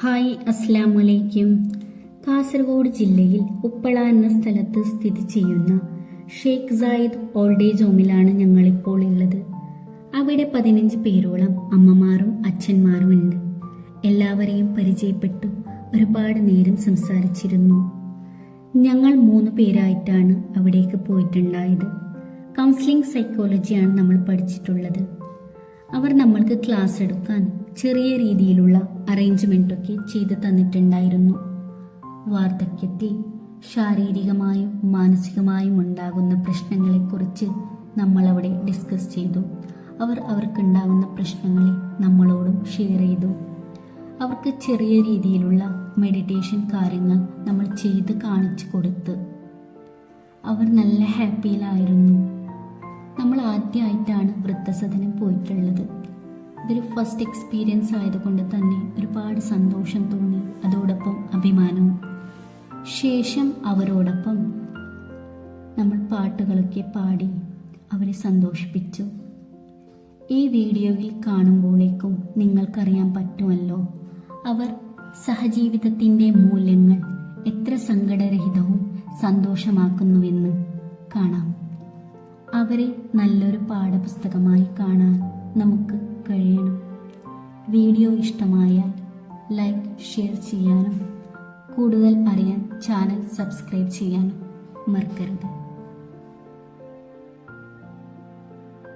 Hi അസ്സാം വലൈക്കും കാസർഗോഡ് ജില്ലയിൽ ഉപ്പള എന്ന സ്ഥലത്ത് സ്ഥിതി ചെയ്യുന്ന ഷെയ്ഖ് സായിദ് ഓൾഡ് ഏജ് ഹോമിലാണ് ഞങ്ങളിപ്പോൾ ഉള്ളത്. അവിടെ പതിനഞ്ച് പേരോളം അമ്മമാരും അച്ഛന്മാരും ഉണ്ട്. എല്ലാവരെയും പരിചയപ്പെട്ടു ഒരുപാട് നേരം സംസാരിച്ചിരുന്നു. ഞങ്ങൾ മൂന്ന് പേരായിട്ടാണ് അവിടേക്ക് പോയിട്ടുണ്ടായത്. കൗൺസിലിംഗ് സൈക്കോളജിയാണ് നമ്മൾ പഠിച്ചിട്ടുള്ളത്. അവർ നമ്മൾക്ക് ക്ലാസ് എടുക്കാൻ ചെറിയ രീതിയിലുള്ള അറേഞ്ച്മെന്റ് ഒക്കെ ചെയ്തു തന്നിട്ടുണ്ടായിരുന്നു. വാർദ്ധക്യത്തിൽ ശാരീരികമായും മാനസികമായും ഉണ്ടാകുന്ന പ്രശ്നങ്ങളെക്കുറിച്ച് നമ്മൾ അവിടെ ഡിസ്കസ് ചെയ്തു. അവർ അവർക്കുണ്ടാകുന്ന പ്രശ്നങ്ങളെ നമ്മളോടും ഷെയർ ചെയ്തു. അവർക്ക് ചെറിയ രീതിയിലുള്ള മെഡിറ്റേഷൻ കാര്യങ്ങൾ നമ്മൾ ചെയ്ത് കാണിച്ചു കൊടുത്ത്. അവർ നല്ല ഹാപ്പിയിലായിരുന്നു. ആദ്യമായിട്ടാണ് വൃദ്ധസദനം പോയിട്ടുള്ളത്. ഇതൊരു ഫസ്റ്റ് എക്സ്പീരിയൻസ് ആയതുകൊണ്ട് തന്നെ ഒരുപാട് സന്തോഷം തോന്നി അതോടൊപ്പം അഭിമാനവും. ശേഷം അവരോടൊപ്പം നമ്മൾ പാട്ടുകളൊക്കെ പാടി അവരെ സന്തോഷിപ്പിച്ചു. ഈ വീഡിയോയിൽ കാണുമ്പോഴേക്കും നിങ്ങൾക്കറിയാൻ പറ്റുമല്ലോ അവർ സഹജീവിതത്തിന്റെ മൂല്യങ്ങൾ എത്ര സങ്കടരഹിതവും സന്തോഷമാക്കുന്നുവെന്ന് കാണാം. അവരെ നല്ലൊരു പാഠപുസ്തകമായി കാണാൻ നമുക്ക് കഴിയണം. വീഡിയോ ഇഷ്ടമായാൽ ലൈക്ക് ഷെയർ ചെയ്യാനും കൂടുതൽ അറിയാൻ ചാനൽ സബ്സ്ക്രൈബ് ചെയ്യാനും മറക്കരുത്.